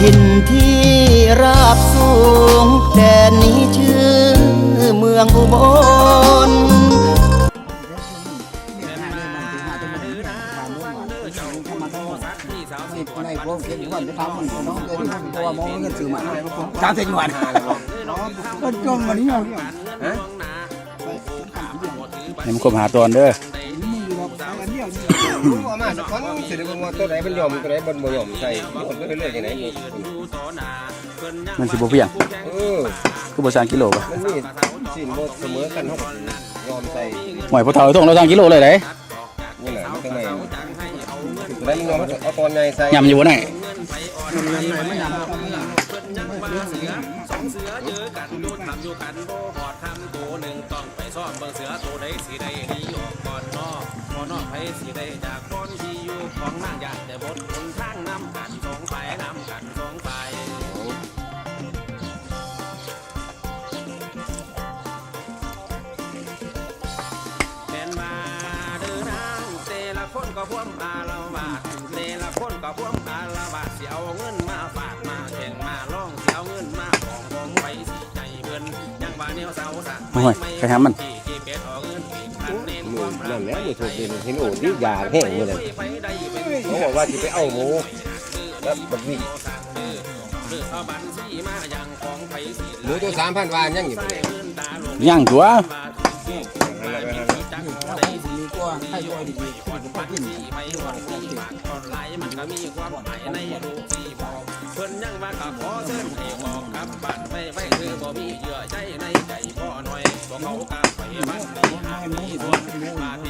ถิ่นที่ราบสูง แดนนี้ชื่อเมืองอุบลสามสิบวันมันจมวันนี้เอาเนี่ยมันคบหาตอนเด้อ ว่ามาสักคนสิได้บ่ว่าตัวไหนมันยอมตัวไหนบ่บ่ยอมใส่คนไปเรื่อยๆจังได๋มันสิบ่เพียงเออคือบ่สร้างกิโลป่ะมันมีสินบ่เสมอกันเฮาก็ยอมใส่หวยพอเฒ่าต้องเราสร้างกิโลเลยเด้นี่แหละมันก็ไม่ได้มันยอมเอาตอนใหญ่ใส่ยำอยู่บ่ไหน สิได้จากคนที่อยู่ของนางอยากแต่บทคนทางนำกันสองไปนำกันสองไปแม่นมาเดินนางแต่ละคนก็พ่วงอาละวาดแต่ละคนก็พ่วงอาละบาดเสียวเงินมาฝากมาแข่งมาล่องเสียวเงินมาของของไปสิใจเงินยังว่าแนวยสาวสะโอ้ยไปหามัน มือวามรันั่นแหละมือถูกเป็นเห็นโอ้ดิยาแห้งมือนั้นไปได้เป็นเขาบอกว่าสิไปเอาหมูแล้วบัดนี้เลือกเอาบัญชีมาอย่างหมูตัวาทยังอยู่ได้เงินตาลงย่างตัวาถูกมามีจักบ่ได้ดีกว่าให้ด้วยดีผ่อนปันที่ไปวันที่ฝากออนไลน์มันก็มีความหมายในรูปที่บอกเพิ่นยังว่าก็ขอเชิญให้ออกกลับบ้านไปไปคือบ่มีเยื่อใจในใจพ่อหน่อยพวกเขากับไป นดีหามีส่วนมาที่ก็มี